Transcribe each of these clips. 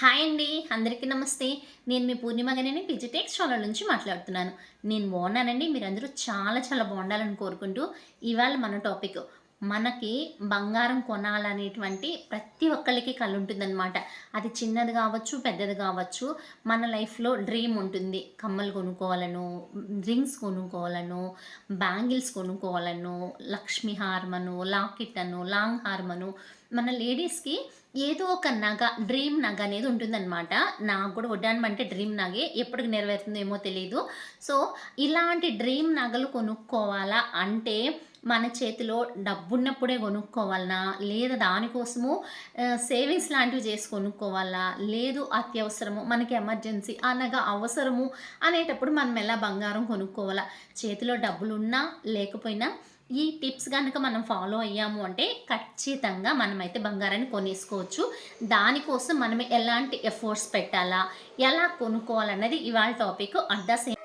Hi అండి అందరికీ నమస్తే. నేను మీ పూర్ణిమ గని డిజిటెక్స్ ఛానల్ నుంచి మాట్లాడుతున్నాను. నేను బాగున్నానండి మీరందరూ చాలా చాలా బాగుండాలని కోరుకుంటూ ఇవాళ మన టాపిక్ మనకి బంగారం కొనాలనేటువంటి ప్రతి ఒక్కరికి కళ్ళు ఉంటుందన్నమాట. అది చిన్నది కావచ్చు పెద్దది కావచ్చు మన లైఫ్లో డ్రీమ్ ఉంటుంది. కమ్మలు కొనుక్కోవాలను రింగ్స్ కొనుక్కోవాలను బ్యాంగిల్స్ కొనుక్కోవాలను లక్ష్మీ హార్మను లాకెట్ అను లాంగ్ హార్మను మన లేడీస్కి ఏదో ఒక నగ డ్రీమ్ నగ అనేది ఉంటుందన్నమాట. నాకు కూడా వడ్డానం అంటే డ్రీమ్ నగే. ఎప్పటికి నెరవేరుతుందేమో తెలియదు సో ఇలాంటి డ్రీమ్ నగలు కొనుక్కోవాలా? అంటే మన చేతిలో డబ్బున్నప్పుడే కొనుక్కోవాలనా? లేదా దానికోసము సేవింగ్స్ లాంటివి చేసి కొనుక్కోవాలా? లేదు అత్యవసరము మనకి ఎమర్జెన్సీ అనగా అవసరము అనేటప్పుడు మనం ఎలా బంగారం కొనుక్కోవాలా? చేతిలో డబ్బులు ఉన్నా లేకపోయినా ఈ టిప్స్ కనుక మనం ఫాలో అయ్యాము అంటే ఖచ్చితంగా మనమైతే బంగారాన్ని కొనేసుకోవచ్చు. దానికోసం మనం ఎలాంటి ఎఫర్ట్స్ పెట్టాలా? ఎలా కొనుక్కోవాలన్నది ఇవాళ టాపిక్. అట్ ద సేమ్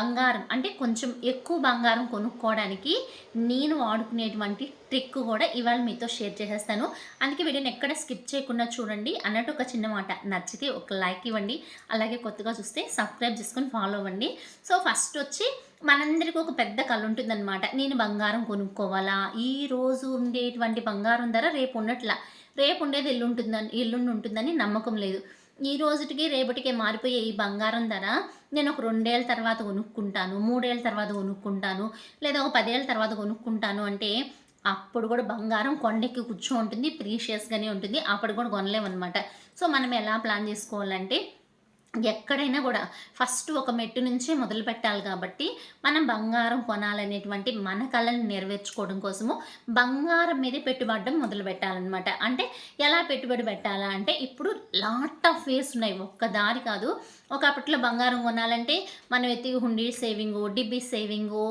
బంగారం అంటే కొంచెం ఎక్కువ బంగారం కొనుక్కోవడానికి నేను వాడుకునేటువంటి ట్రిక్ కూడా ఇవాళ మీతో షేర్ చేసేస్తాను. అందుకే వీడియోని ఎక్కడ స్కిప్ చేయకుండా చూడండి. అన్నట్టు ఒక చిన్న మాట నచ్చితే ఒక లైక్ ఇవ్వండి. అలాగే కొత్తగా చూస్తే సబ్స్క్రైబ్ చేసుకొని ఫాలో అవ్వండి. సో ఫస్ట్ వచ్చి మనందరికీ ఒక పెద్ద కళ ఉంటుందన్నమాట. నేను బంగారం కొనుక్కోవాలా? ఈ రోజు ఉండేటువంటి బంగారం ధర రేపు ఉన్నట్లా రేపు ఉండేది ఎల్లు ఉంటుందని ఎల్లుండి ఉంటుందని నమ్మకం లేదు. ఈ రోజుటికి రేపటికే మారిపోయే ఈ బంగారం ధర నేను ఒక రెండేళ్ళ తర్వాత కొనుక్కుంటాను మూడేళ్ళ తర్వాత కొనుక్కుంటాను లేదా ఒక పదేళ్ళ తర్వాత కొనుక్కుంటాను అంటే అప్పుడు కూడా బంగారం కొండెక్కి కూర్చో ఉంటుంది ప్రీషియస్గానే ఉంటుంది అప్పుడు కూడా కొనలేమన్నమాట. సో మనం ఎలా ప్లాన్ చేసుకోవాలంటే ఎక్కడైనా కూడా ఫస్ట్ ఒక మెట్టు నుంచే మొదలు పెట్టాలి కాబట్టి మనం బంగారం కొనాలనేటువంటి మన కళను నెరవేర్చుకోవడం కోసము బంగారం మీద పెట్టుబడడం మొదలు పెట్టాలన్నమాట. అంటే ఎలా పెట్టుబడి పెట్టాలా అంటే ఇప్పుడు లాట్ ఆఫ్ వేస్ ఉన్నాయి. ఒక్క దారి కాదు. ఒక అప్పట్లో బంగారం కొనాలంటే మనం ఎత్తి హుండీ సేవింగు డిబ్బి సేవింగు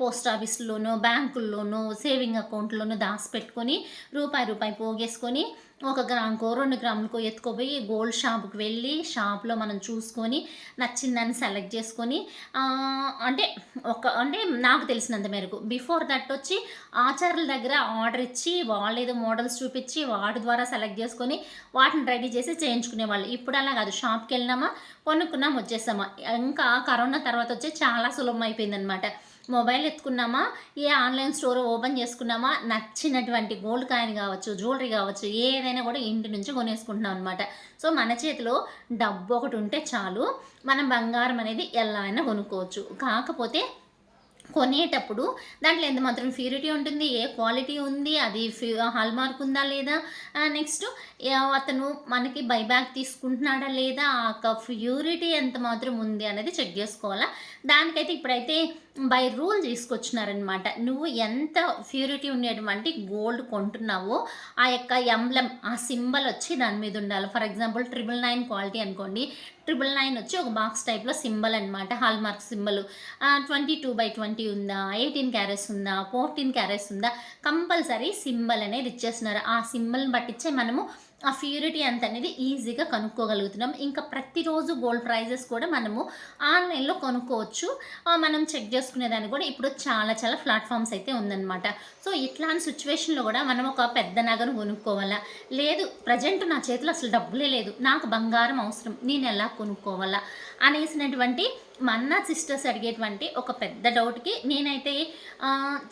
పోస్ట్ ఆఫీస్లోనూ బ్యాంకుల్లోనూ సేవింగ్ అకౌంట్లోనూ దాచిపెట్టుకొని రూపాయి రూపాయి పోగేసుకొని ఒక గ్రామ్కో రెండు గ్రాములకో ఎత్తుకోపోయి గోల్డ్ షాప్కి వెళ్ళి షాప్లో మనం చూసుకొని నచ్చిందని సెలెక్ట్ చేసుకొని అంటే ఒక అంటే నాకు తెలిసినంత మేరకు బిఫోర్ దట్ వచ్చి ఆచార్యుల దగ్గర ఆర్డర్ ఇచ్చి వాళ్ళు ఏదో మోడల్స్ చూపించి వాటి ద్వారా సెలెక్ట్ చేసుకొని వాటిని రెడీ చేసి చేయించుకునే వాళ్ళు. ఇప్పుడు అలా కాదు. షాప్కి వెళ్ళినామా కొనుక్కున్నాం వచ్చేసామా. ఇంకా కరోనా తర్వాత వచ్చి చాలా సులభం అయిపోయిందనమాట మొబైల్ ఎత్తుకున్నామా? ఏ ఆన్లైన్ స్టోర్ ఓపెన్ చేసుకున్నామా? నచ్చినటువంటి గోల్డ్ కాయిన్ కావచ్చు జ్యువెలరీ కావచ్చు ఏదైనా కూడా ఇంటి నుంచి కొనేసుకుంటున్నాం అనమాట సో మన చేతిలో డబ్బు ఒకటి ఉంటే చాలు. మనం బంగారం అనేది ఎలా అయినా కొనుక్కోవచ్చు. కాకపోతే కొనేటప్పుడు దాంట్లో ఎంత మాత్రం ప్యూరిటీ ఉంటుంది ఏ క్వాలిటీ ఉంది అది హాల్ మార్క్ ఉందా లేదా? నెక్స్ట్ అతను మనకి బైబ్యాక్ తీసుకుంటున్నాడా లేదా? ఆ ప్యూరిటీ ఎంత మాత్రం ఉంది అనేది చెక్ చేసుకోవాలా? దానికైతే ఇప్పుడైతే బై రూల్ తీసుకొచ్చినారనమాట. నువ్వు ఎంత ప్యూరిటీ ఉండేటువంటి గోల్డ్ కొంటున్నావో ఆ యొక్క ఎంబ్లం ఆ సింబల్ వచ్చి దాని మీద ఉండాలి. For example triple nine quality అనుకోండి. ట్రిపుల్ నైన్ వచ్చి ఒక బాక్స్ టైప్లో సింబల్ అనమాట hallmark symbol twenty two by twenty ఉందా ఎయిటీన్ క్యారెట్స్ ఉందా ఫోర్టీన్ క్యారెట్స్ ఉందా కంపల్సరీ సింబల్ అనేది ఇచ్చేస్తున్నారు ఆ సింబల్ని పట్టించే మనము ఆ ప్యూరిటీ అంత అనేది ఈజీగా కనుక్కోగలుగుతున్నాం. ఇంకా ప్రతిరోజు గోల్డ్ ప్రైజెస్ కూడా మనము ఆన్లైన్లో కొనుక్కోవచ్చు. మనం చెక్ చేసుకునేదాన్ని కూడా ఇప్పుడు చాలా చాలా ప్లాట్ఫామ్స్ అయితే ఉందన్నమాట. సో ఇట్లాంటి సిచ్యువేషన్లో కూడా మనం ఒక పెద్ద నగను కొనుక్కోవాలా? లేదు ప్రజెంట్ నా చేతిలో అసలు డబ్బులే లేదు. నాకు బంగారం అవసరం. నేను ఎలా కొనుక్కోవాలా? అనేసినటువంటి మన్నా సిస్టర్స్ అడిగేటువంటి ఒక పెద్ద డౌట్కి నేనైతే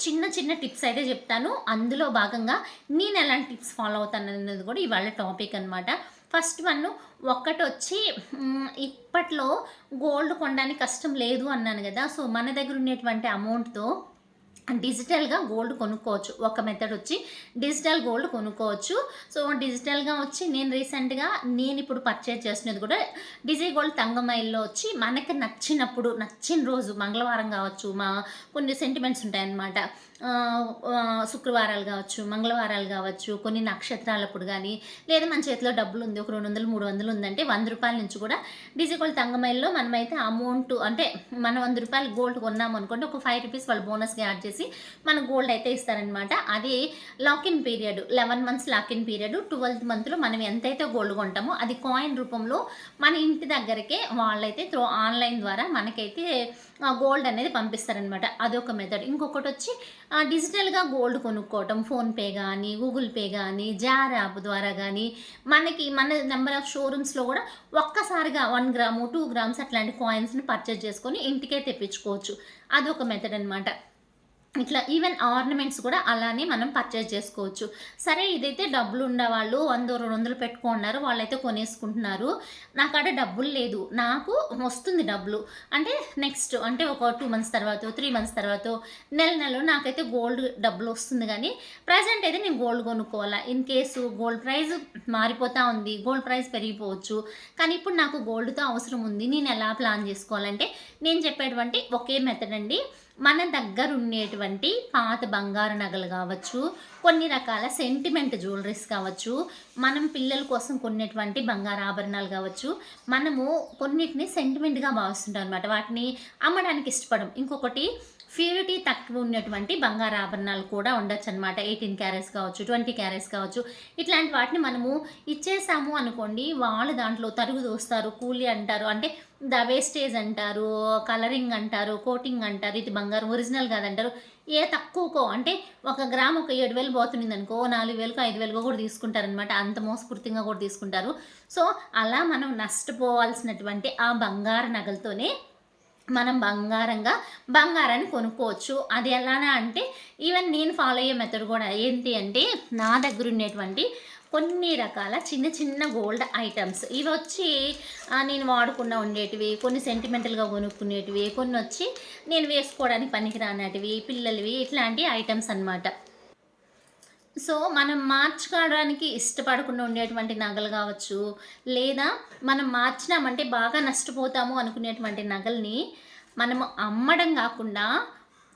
చిన్న చిన్న టిప్స్ అయితే చెప్తాను. అందులో భాగంగా నేను ఎలాంటి టిప్స్ ఫాలో అవుతాను అనేది కూడా ఇవాళ టాపిక్ అనమాట ఫస్ట్ వన్ ఒక్కటి వచ్చి ఇప్పట్లో గోల్డ్ కొనడానికి కష్టం లేదు అన్నాను కదా. సో మన దగ్గర ఉండేటువంటి అమౌంట్తో డిజిటల్గా గోల్డ్ కొనుక్కోవచ్చు. ఒక మెథడ్ వచ్చి డిజిటల్ గోల్డ్ కొనుక్కోవచ్చు. సో డిజిటల్గా వచ్చి నేను రీసెంట్గా నేను ఇప్పుడు పర్చేజ్ చేసినది కూడా డిజీ గోల్డ్ తంగమైల్లో వచ్చి మనకి నచ్చినప్పుడు నచ్చిన రోజు మంగళవారం కావచ్చు మా కొన్ని సెంటిమెంట్స్ ఉంటాయన్నమాట. శుక్రవారాలు కావచ్చు మంగళవారాలు కావచ్చు కొన్ని నక్షత్రాలప్పుడు కానీ లేదా మన చేతిలో డబ్బులు ఉంది ఒక రెండు వందలు మూడు వందలు ఉందంటే వంద రూపాయల నుంచి కూడా డిజిగోల్డ్ తంగమైల్లో మనమైతే అమౌంట్ అంటే మనం వంద రూపాయలు గోల్డ్ కొన్నాం అనుకోండి ఒక ఫైవ్ రూపీస్ వాళ్ళు బోనస్గా యాడ్ చేసి మన గోల్డ్ అయితే ఇస్తారనమాట అది lock in period eleven months lock in period twelfth మంత్లో మనం ఎంతైతే గోల్డ్ కొంటామో అది కాయిన్ రూపంలో మన ఇంటి దగ్గరకే వాళ్ళైతే త్రో ఆన్లైన్ ద్వారా మనకైతే గోల్డ్ అనేది పంపిస్తారనమాట అదొక మెథడ్. ఇంకొకటి వచ్చి డిజిటల్గా గోల్డ్ కొనుక్కోవటం ఫోన్పే కానీ గూగుల్ పే కానీ జార్ యాప్ ద్వారా కానీ మనకి మన నెంబర్ ఆఫ్ షోరూమ్స్లో కూడా ఒక్కసారిగా వన్ గ్రాము టూ గ్రామ్స్ అట్లాంటి కాయిన్స్ని పర్చేజ్ చేసుకొని ఇంటికే తెప్పించుకోవచ్చు. అదొక మెథడ్ అనమాట ఇట్లా ఈవెన్ ఆర్నమెంట్స్ కూడా అలానే మనం పర్చేజ్ చేసుకోవచ్చు. సరే ఇదైతే డబ్బులు ఉండేవాళ్ళు వంద రెండు వందలు పెట్టుకున్నారు వాళ్ళైతే కొనేసుకుంటున్నారు. నాకు ఆడ డబ్బులు లేదు. నాకు వస్తుంది డబ్బులు. అంటే నెక్స్ట్ అంటే ఒక టూ మంత్స్ తర్వాత త్రీ మంత్స్ తర్వాత నెల నెల నాకైతే గోల్డ్ డబ్బులు వస్తుంది కానీ ప్రజెంట్ అయితే నేను గోల్డ్ కొనుక్కోవాలా? ఇన్ కేసు గోల్డ్ ప్రైస్ మారిపోతూ ఉంది గోల్డ్ ప్రైస్ పెరిగిపోవచ్చు. కానీ ఇప్పుడు నాకు గోల్డ్తో అవసరం ఉంది. నేను ఎలా ప్లాన్ చేసుకోవాలంటే నేను చెప్పేటువంటి ఒకే మెథడ్ అండి. మన దగ్గర ఉండేటువంటి పాత బంగారు నగలు కావచ్చు కొన్ని రకాల సెంటిమెంట్ జ్యువెలరీస్ కావచ్చు మనం పిల్లల కోసం కొన్నటువంటి బంగారు ఆభరణాలు కావచ్చు మనము కొన్నిటిని సెంటిమెంట్గా భావిస్తుంటాం అనమాట వాటిని అమ్మడానికి ఇష్టపడం. ఇంకొకటి ప్యూరిటీ తక్కువ ఉన్నటువంటి బంగారు ఆభరణాలు కూడా ఉండొచ్చు అనమాట ఎయిటీన్ క్యారెట్స్ కావచ్చు ట్వంటీ క్యారెట్స్ కావచ్చు. ఇట్లాంటి వాటిని మనము ఇచ్చేసాము అనుకోండి వాళ్ళు దాంట్లో తరుగు దోస్తారు కూలి అంటారు. అంటే ద వేస్టేజ్ అంటారు కలరింగ్ అంటారు కోటింగ్ అంటారు. ఇది బంగారం ఒరిజినల్ కాదంటారు. ఏ తక్కువకో అంటే ఒక గ్రామ్ ఒక ఏడు వేలు పోతుంది అనుకో నాలుగు వేలకు ఐదు వేలకు కూడా తీసుకుంటారనమాట అంత మోసపూర్తిగా కూడా తీసుకుంటారు. సో అలా మనం నష్టపోవాల్సినటువంటి ఆ బంగారు నగలతోనే మనం బంగారంగా బంగారాన్ని కొనుక్కోవచ్చు. అది ఎలానా అంటే ఈవెన్ నేను ఫాలో అయ్యే మెథడ్ కూడా ఏంటి అంటే నా దగ్గర ఉండేటువంటి కొన్ని రకాల చిన్న చిన్న గోల్డ్ ఐటమ్స్ ఇవి వచ్చి నేను వాడకుండా ఉండేటివి కొన్ని సెంటిమెంటల్గా కొనుక్కునేటివి కొన్ని వచ్చి నేను వేసుకోవడానికి పనికిరానటివి పిల్లలవి ఇట్లాంటి ఐటమ్స్ అన్నమాట. సో మనం మార్చుకోవడానికి ఇష్టపడకుండా ఉండేటువంటి నగలు కావచ్చు లేదా మనం మార్చినామంటే బాగా నష్టపోతాము అనుకునేటువంటి నగల్ని మనము అమ్మడం కాకుండా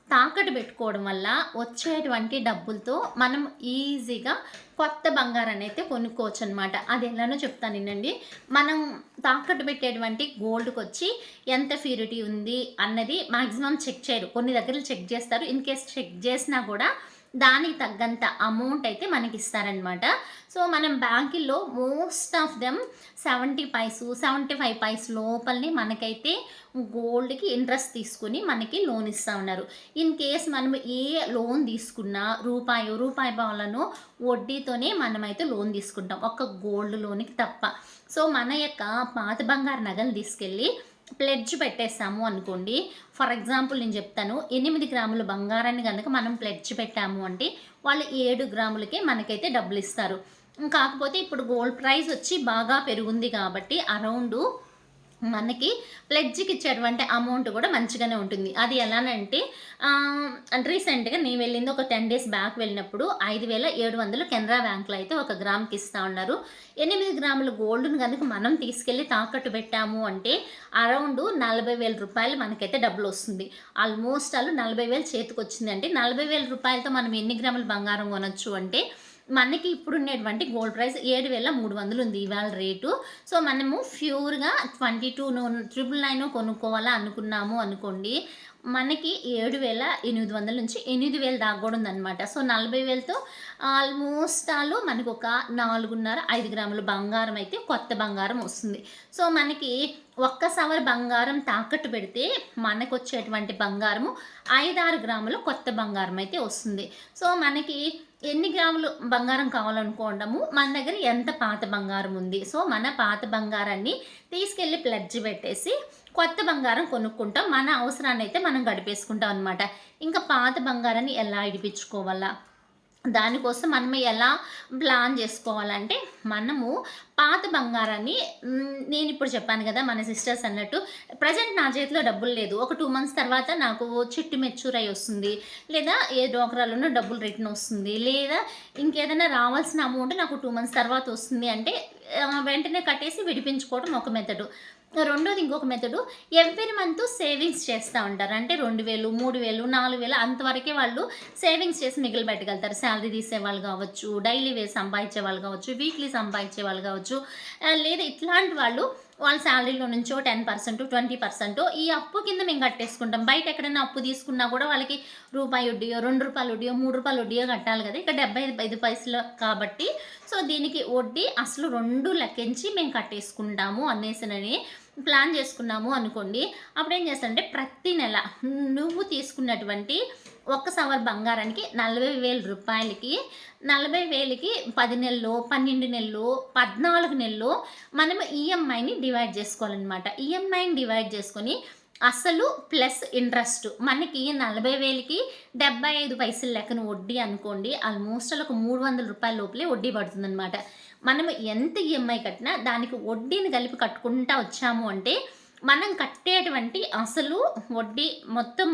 తాకట్టు పెట్టుకోవడం వల్ల వచ్చేటువంటి డబ్బులతో మనం ఈజీగా కొత్త బంగారాన్ని అయితే కొనుక్కోవచ్చు అనమాట అది ఎలానో చెప్తాను వినండి. మనం తాకట్టు పెట్టేటువంటి గోల్డ్కి వచ్చి ఎంత ప్యూరిటీ ఉంది అన్నది మాక్సిమం చెక్ చేయరు. కొన్ని దగ్గర చెక్ చేస్తారు. ఇన్ కేస్ చెక్ చేసినా కూడా దానికి తగ్గంత అమౌంట్ అయితే మనకి ఇస్తారనమాట సో మనం బ్యాంకుల్లో most of them seventy paise seventy five paise లోపలనే మనకైతే గోల్డ్కి ఇంట్రెస్ట్ తీసుకుని మనకి లోన్ ఇస్తూ ఉన్నారు. ఇన్ కేస్ మనం ఏ లోన్ తీసుకున్నా రూపాయి రూపాయి పావులను వడ్డీతోనే మనమైతే లోన్ తీసుకుంటాం. ఒక్క గోల్డ్ లోన్కి తప్ప. సో మన యొక్క పాత బంగారు నగలు తీసుకెళ్ళి ప్లెడ్జ్ పెట్టేస్తాము అనుకోండి. ఫర్ ఎగ్జాంపుల్ నేను చెప్తాను ఎనిమిది గ్రాముల బంగారాన్ని కనుక మనం ప్లెడ్జ్ పెట్టాము అంటే వాళ్ళు ఏడు గ్రాములకే మనకైతే డబ్బులు ఇస్తారు కాకపోతే ఇప్పుడు గోల్డ్ ప్రైస్ వచ్చి బాగా పెరుగుంది కాబట్టి అరౌండ్ మనకి ప్లెడ్జ్కి ఇచ్చేటువంటి అమౌంట్ కూడా మంచిగానే ఉంటుంది. అది ఎలానంటే రీసెంట్గా నేను వెళ్ళింది ఒక టెన్ డేస్ బ్యాక్ వెళ్ళినప్పుడు ఐదు వేల ఏడు వందలు కెనరా బ్యాంక్లో అయితే ఒక గ్రామ్కి ఇస్తూ ఉన్నారు. ఎనిమిది గ్రాముల గోల్డ్ను కనుక మనం తీసుకెళ్ళి తాకట్టు పెట్టాము అంటే అరౌండ్ నలభై వేల రూపాయలు మనకైతే డబ్బులు వస్తుంది. ఆల్మోస్ట్ వాళ్ళు నలభై వేలు చేతికి వచ్చింది అంటే నలభై వేల రూపాయలతో మనం ఎన్ని గ్రాముల బంగారం కొనొచ్చు అంటే మనకి ఇప్పుడు ఉండేటువంటి గోల్డ్ ప్రైస్ ఏడు వేల మూడు వందలు ఉంది ఇవాళ రేటు. సో మనము ప్యూర్గా ట్వంటీ టూ ట్రిపుల్ నైన్ కొనుక్కోవాలా అనుకున్నాము అనుకోండి మనకి ఏడు వేల ఎనిమిది వందల నుంచి ఎనిమిది వేలు దాకా కూడా ఉందన్నమాట. సో నలభై వేలతో ఆల్మోస్ట్ ఆల్ మనకు ఒక నాలుగున్నర ఐదు గ్రాముల బంగారం అయితే కొత్త బంగారం వస్తుంది. సో మనకి ఒక్క సవర్ బంగారం తాకట్టు పెడితే మనకు వచ్చేటువంటి బంగారము ఐదారు గ్రాముల కొత్త బంగారం అయితే వస్తుంది. సో మనకి ఎన్ని గ్రాములు బంగారం కావాలనుకోవడము మన దగ్గర ఎంత పాత బంగారం ఉంది? సో మన పాత బంగారాన్ని తీసుకెళ్ళి ప్లడ్జ్ పెట్టేసి కొత్త బంగారం కొనుక్కుంటాం. మన అవసరాన్ని అయితే మనం గడిపేసుకుంటాం అనమాట ఇంకా పాత బంగారాన్ని ఎలా ఇడిపించుకోవాలా? దానికోసం మనం ఎలా ప్లాన్ చేసుకోవాలంటే మనము పాత బంగారాన్ని నేను ఇప్పుడు చెప్పాను కదా మన సిస్టర్స్ అన్నట్టు ప్రజెంట్ నా చేతిలో డబ్బులు లేదు. ఒక టూ మంత్స్ తర్వాత నాకు చిట్టు మెచ్యూర్ అయి వస్తుంది. లేదా ఏ డోకరాలోనో డబ్బులు రిటర్న్ వస్తుంది. లేదా ఇంకేదైనా రావాల్సిన అమౌంట్ నాకు టూ మంత్స్ తర్వాత వస్తుంది అంటే వెంటనే కట్టేసి విడిపించుకోవడం ఒక మెథడు రెండోది ఇంకొక మెథడు ఎవ్రీ మంత్ సేవింగ్స్ చేస్తూ ఉంటారు. అంటే రెండు వేలు మూడు వేలు నాలుగు వేలు అంతవరకే వాళ్ళు సేవింగ్స్ చేసి మిగిలి పెట్టగలుగుతారు శాలరీ తీసే వాళ్ళు కావచ్చు డైలీ వేసి సంపాదించే వాళ్ళు కావచ్చు వీక్లీ సంపాదించే వాళ్ళు కావచ్చు. లేదా ఇట్లాంటి వాళ్ళు వాళ్ళ శాలరీలో నుంచో టెన్ పర్సెంట్ ట్వంటీ పర్సెంట్ ఈ అప్పు కింద మేము కట్టేసుకుంటాం. బయట ఎక్కడైనా అప్పు తీసుకున్నా కూడా వాళ్ళకి రూపాయి వడ్డీయో రెండు రూపాయలు వడ్డీయో మూడు రూపాయలు వడ్డీయో కట్టాలి కదా. ఇక్కడ డెబ్బై ఐదు పైసలు కాబట్టి. సో దీనికి వడ్డీ అసలు రెండు లెక్కించి మేము కట్టేసుకుంటాము అనేసినని ప్లాన్ చేసుకున్నాము అనుకోండి. అప్పుడు ఏం చేస్తానంటే ప్రతి నెల నువ్వు తీసుకున్నటువంటి ఒక్క సవర్ బంగారానికి నలభై వేల రూపాయలకి నలభై వేలకి పది నెలలు పన్నెండు నెలలు పద్నాలుగు నెలలు మనం ఈఎంఐని డివైడ్ చేసుకోవాలన్నమాట. ఈఎంఐని డివైడ్ చేసుకొని అసలు ప్లస్ ఇంట్రెస్ట్ మనకి నలభై వేలకి డెబ్బై ఐదు పైసలు లెక్కన వడ్డీ అనుకోండి ఆల్మోస్ట్ ఒక మూడు వందల రూపాయల లోపలే వడ్డీ పడుతుందన్నమాట. మనం ఎంత ఈఎంఐ కట్టినా దానికి వడ్డీని కలిపి కట్టుకుంటా వచ్చాము అంటే మనం కట్టేటువంటి అసలు వడ్డీ మొత్తం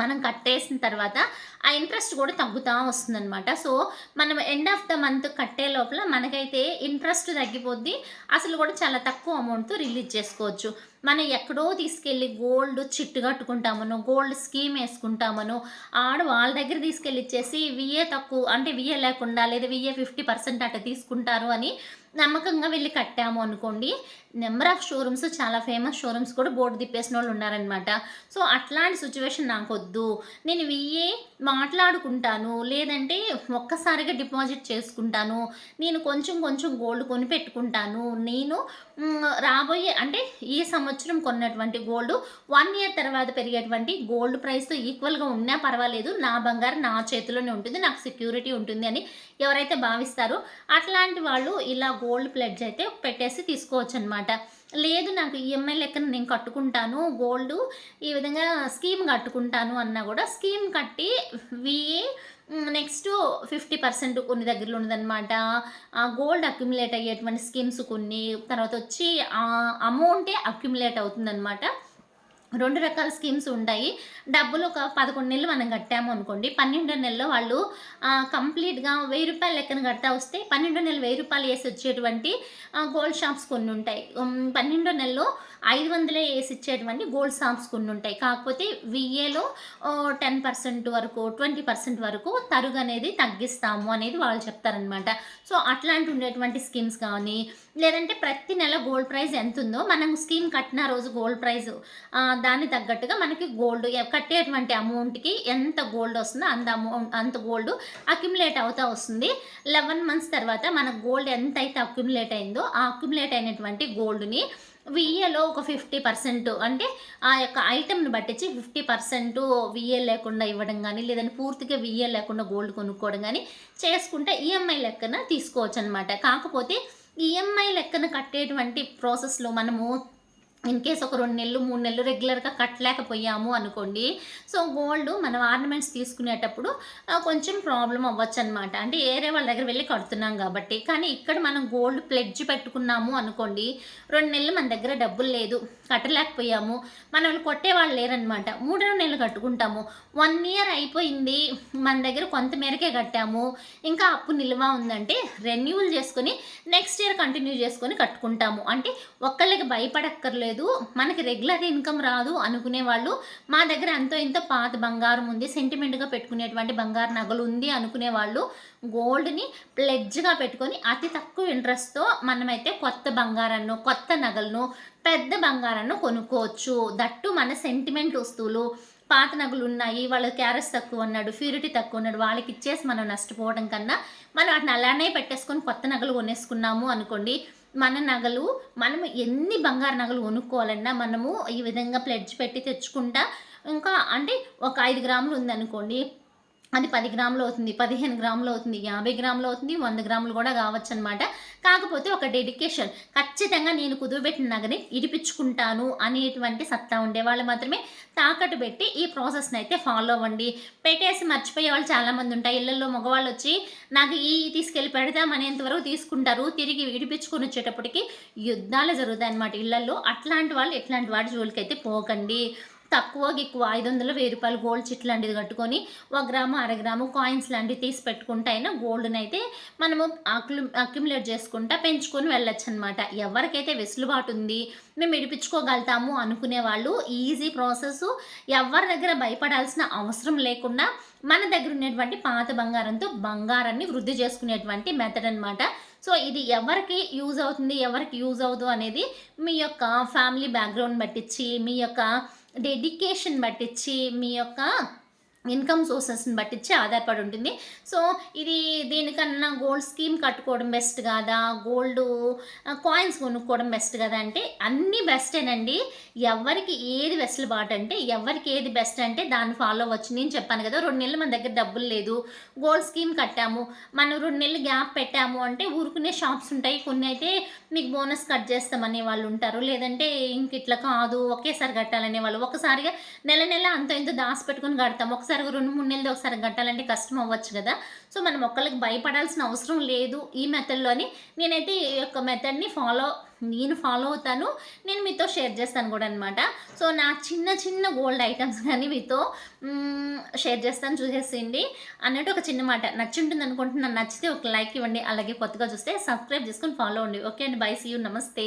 మనం కట్టేసిన తర్వాత ఆ ఇంట్రెస్ట్ కూడా తగ్గుతూ వస్తుందన్నమాట. సో మనం ఎండ్ ఆఫ్ ద మంత్ కట్టే లోపల మనకైతే ఇంట్రెస్ట్ తగ్గిపోద్ది. అసలు కూడా చాలా తక్కువ అమౌంట్తో రిలీజ్ చేసుకోవచ్చు. మనం ఎక్కడో తీసుకెళ్ళి గోల్డ్ చిట్టు కట్టుకుంటామనో గోల్డ్ స్కీమ్ వేసుకుంటామనో ఆడ వాళ్ళ దగ్గర తీసుకెళ్ళి ఇచ్చేసి విఏ తక్కువ అంటే విఏ లేకుండా లేదా విఏ ఫిఫ్టీ పర్సెంట్ అట్ట తీసుకుంటారు అని నమ్మకంగా వెళ్ళి కట్టాము అనుకోండి. నెంబర్ ఆఫ్ షోరూమ్స్ చాలా ఫేమస్ షోరూమ్స్ కూడా బోర్డు తిప్పేసిన వాళ్ళు ఉన్నారనమాట సో అట్లాంటి సిచ్యువేషన్ నాకు వద్దు నేను విఏ మాట్లాడుకుంటాను లేదంటే ఒక్కసారిగా డిపాజిట్ చేసుకుంటాను. నేను కొంచెం కొంచెం గోల్డ్ కొని పెట్టుకుంటాను. నేను రాబోయే అంటే ఈ సంవత్సరం కొన్నటువంటి గోల్డ్ వన్ ఇయర్ తర్వాత పెరిగేటువంటి గోల్డ్ ప్రైస్తో ఈక్వల్గా ఉన్నా పర్వాలేదు. నా బంగారం నా చేతిలోనే ఉంటుంది నాకు సెక్యూరిటీ ఉంటుంది అని ఎవరైతే భావిస్తారో అట్లాంటి వాళ్ళు ఇలా గోల్డ్ ప్లెడ్జ్ అయితే పెట్టేసి తీసుకోవచ్చు అనమాట లేదు నాకు ఈఎంఐ లెక్కన నేను కట్టుకుంటాను గోల్డ్ ఈ విధంగా స్కీమ్ కట్టుకుంటాను అన్నా కూడా స్కీమ్ కట్టి విఏ నెక్స్ట్ ఫిఫ్టీ పర్సెంట్ కొన్ని దగ్గరలో ఉన్నదనమాట గోల్డ్ అక్యుములేట్ అయ్యేటువంటి స్కీమ్స్ కొన్ని తర్వాత వచ్చి అమౌంటే అక్యుములేట్ అవుతుందన్నమాట. రెండు రకాల స్కీమ్స్ ఉంటాయి. డబ్బులు ఒక పదకొండు నెలలు మనం కట్టాము అనుకోండి. పన్నెండో నెలలో వాళ్ళు కంప్లీట్గా వెయ్యి రూపాయలు లెక్కన కడతా వస్తే పన్నెండో నెల వెయ్యి రూపాయలు వేసి వచ్చేటువంటి గోల్డ్ షాప్స్ కొన్ని ఉంటాయి. పన్నెండో నెలలో ఐదు వందలే వేసి ఇచ్చేటువంటి గోల్డ్ షాప్స్ కొన్ని ఉంటాయి. కాకపోతే విఏలో టెన్ పర్సెంట్ వరకు ట్వంటీ పర్సెంట్ వరకు తరుగు అనేది తగ్గిస్తాము అనేది వాళ్ళు చెప్తారనమాట సో అట్లాంటి ఉండేటువంటి స్కీమ్స్ కానీ లేదంటే ప్రతి నెల గోల్డ్ ప్రైస్ ఎంత ఉందో మనం స్కీమ్ కట్టిన రోజు గోల్డ్ ప్రైస్ దాన్ని తగ్గట్టుగా మనకి గోల్డ్ కట్టేటువంటి అమౌంట్కి ఎంత గోల్డ్ వస్తుందో అంత అమౌంట్ అంత గోల్డ్ అక్యుములేట్ అవుతూ వస్తుంది. లెవెన్ మంత్స్ తర్వాత మన గోల్డ్ ఎంత అయితే అక్యుములేట్ అయిందో ఆ అక్యుములేట్ అయినటువంటి గోల్డ్ని విఏలో ఒక ఫిఫ్టీ పర్సెంట్ అంటే ఆ యొక్క ఐటెంని బట్టించి ఫిఫ్టీ పర్సెంట్ విఏ లేకుండా ఇవ్వడం కానీ లేదంటే పూర్తిగా విఏ లేకుండా గోల్డ్ కొనుక్కోవడం కానీ చేసుకుంటే ఈఎంఐ లెక్కన తీసుకోవచ్చు అనమాట కాకపోతే ఈఎంఐ లెక్కన కట్టేటువంటి ప్రాసెస్లో మనము ఇన్ కేస్ ఒక రెండు నెలలు మూడు నెలలు రెగ్యులర్గా కట్టలేకపోయాము అనుకోండి. సో గోల్డ్ మనం ఆర్నమెంట్స్ తీసుకునేటప్పుడు కొంచెం ప్రాబ్లం అవ్వచ్చు అనమాట అంటే ఏరే వాళ్ళ దగ్గర వెళ్ళి కడుతున్నాం కాబట్టి. కానీ ఇక్కడ మనం గోల్డ్ ప్లెడ్జ్ పెట్టుకున్నాము అనుకోండి రెండు నెలలు మన దగ్గర డబ్బులు లేదు కట్టలేకపోయాము. మనం కొట్టే వాళ్ళు లేరనమాట. మూడో నెలలు కట్టుకుంటాము. వన్ ఇయర్ అయిపోయింది మన దగ్గర కొంత మేరకే కట్టాము. ఇంకా అప్పు నిల్వ ఉందంటే రెన్యూవల్ చేసుకొని నెక్స్ట్ ఇయర్ కంటిన్యూ చేసుకొని కట్టుకుంటాము. అంటే ఒక్కళ్ళకి భయపడక్కర్లేదు. లేదు. మనకి రెగ్యులర్ ఇన్కమ్ రాదు అనుకునే వాళ్ళు మా దగ్గర ఎంతో ఇంత పాత బంగారం ఉంది సెంటిమెంట్గా పెట్టుకునేటువంటి బంగారు నగలు ఉంది అనుకునే వాళ్ళు గోల్డ్ని ప్లెడ్జ్గా పెట్టుకొని అతి తక్కువ ఇంట్రెస్ట్తో మనమైతే కొత్త బంగారాన్ని కొత్త నగలను పెద్ద బంగారాన్ని కొనుక్కోవచ్చు. దట్టు మన సెంటిమెంట్ వస్తువులు. పాత నగలు ఉన్నాయి వాళ్ళ క్యారెస్ తక్కువ ఉన్నాడు ప్యూరిటీ తక్కువ ఉన్నాడు వాళ్ళకి ఇచ్చేసి మనం నష్టపోవడం కన్నా మనం వాటిని అలానే పెట్టేసుకొని కొత్త నగలు కొనేసుకున్నాము అనుకోండి మన నగలు మనము ఎన్ని బంగారు నగలు కొనుక్కోవాలన్నా మనము ఈ విధంగా ప్లెడ్జ్ పెట్టి తెచ్చుకుంటా. ఇంకా అంటే ఒక ఐదు గ్రాములు ఉందనుకోండి అది పది గ్రాములు అవుతుంది పదిహేను గ్రాములు అవుతుంది యాభై గ్రాములు అవుతుంది వంద గ్రాములు కూడా కావచ్చు అనమాట కాకపోతే ఒక డెడికేషన్ ఖచ్చితంగా నేను కుదువబెట్టిన నగని ఇడిపించుకుంటాను అనేటువంటి సత్తా ఉండేవాళ్ళు మాత్రమే. తాకట్టు పెట్టి ఈ ప్రాసెస్ని అయితే ఫాలో అవ్వండి. పెట్టేసి మర్చిపోయే వాళ్ళు చాలామంది ఉంటాయి ఇళ్ళల్లో మగవాళ్ళు వచ్చి నాకు ఈ తీసుకెళ్ళి పెడదామనేంత వరకు తీసుకుంటారు. తిరిగి ఇడిపించుకుని వచ్చేటప్పటికి యుద్ధాలు జరుగుతాయి అన్నమాట ఇళ్ళల్లో అట్లాంటి వాళ్ళు ఎట్లాంటి వాటి జోలికి అయితే పోకండి. తక్కువ ఎక్కువ ఐదు వందలు వెయ్యి రూపాయలు గోల్డ్ చిట్ లాంటిది కట్టుకొని ఒక గ్రాము అర గ్రాము కాయిన్స్ లాంటివి తీసి పెట్టుకుంటే అయినా గోల్డ్ని అయితే మనము అక్యు అక్యుములేట్ చేసుకుంటా పెంచుకొని వెళ్ళొచ్చు అనమాట ఎవరికైతే వెసులుబాటు ఉంది మేము విడిపించుకోగలుగుతాము అనుకునే వాళ్ళు ఈజీ ప్రాసెస్ ఎవరి దగ్గర భయపడాల్సిన అవసరం లేకుండా మన దగ్గర ఉన్నటువంటి పాత బంగారంతో బంగారాన్ని వృద్ధి చేసుకునేటువంటి మెథడ్ అనమాట సో ఇది ఎవరికి యూజ్ అవుతుంది ఎవరికి యూజ్ అవ్వదు అనేది మీ యొక్క ఫ్యామిలీ బ్యాక్గ్రౌండ్ పట్టించి మీ యొక్క డెడికేషన్ బట్టించి మీ యొక్క ఇన్కమ్ సోర్సెస్ని బట్టించి ఆధారపడి ఉంటుంది సో ఇది దీనికన్నా గోల్డ్ స్కీమ్ కట్టుకోవడం బెస్ట్ కాదా? గోల్డ్ కాయిన్స్ కొనుక్కోవడం బెస్ట్ కదా అంటే అన్నీ బెస్టేనండి. ఎవరికి ఏది వెసులుబాటు అంటే ఎవరికి ఏది బెస్ట్ అంటే దాన్ని ఫాలో అవ్వచ్చు. నేను చెప్పాను కదా రెండు నెలలు మన దగ్గర డబ్బులు లేదు గోల్డ్ స్కీమ్ కట్టాము మనం రెండు నెలలు గ్యాప్ పెట్టాము అంటే ఊరుకునే షాప్స్ ఉంటాయి. కొన్ని అయితే మీకు బోనస్ కట్ చేస్తామనే వాళ్ళు ఉంటారు. లేదంటే ఇంక ఇట్లా కాదు ఒకేసారి కట్టాలనే వాళ్ళు. ఒకసారిగా నెల నెల అంత ఇంత దాసి పెట్టుకుని కడతాం ఒకసారి రెండు మూడు నెలలు ఒకసారి కట్టాలంటే కష్టం అవ్వచ్చు కదా. సో మనం ఒక్కళ్ళకి భయపడాల్సిన అవసరం లేదు ఈ మెథడ్లోని నేనైతే ఈ యొక్క మెథడ్ని ఫాలో నేను ఫాలో అవుతాను. నేను మీతో షేర్ చేస్తాను కూడా అనమాట సో నా చిన్న చిన్న గోల్డ్ ఐటమ్స్ కానీ మీతో షేర్ చేస్తాను చూసేసిండి అన్నట్టు ఒక చిన్న మాట నచ్చుంటుంది అనుకుంటున్నాను. నచ్చితే ఒక లైక్ ఇవ్వండి. అలాగే కొత్తగా చూస్తే సబ్స్క్రైబ్ చేసుకొని ఫాలో అవ్వండి ఓకే అండి. బై సీ యూ నమస్తే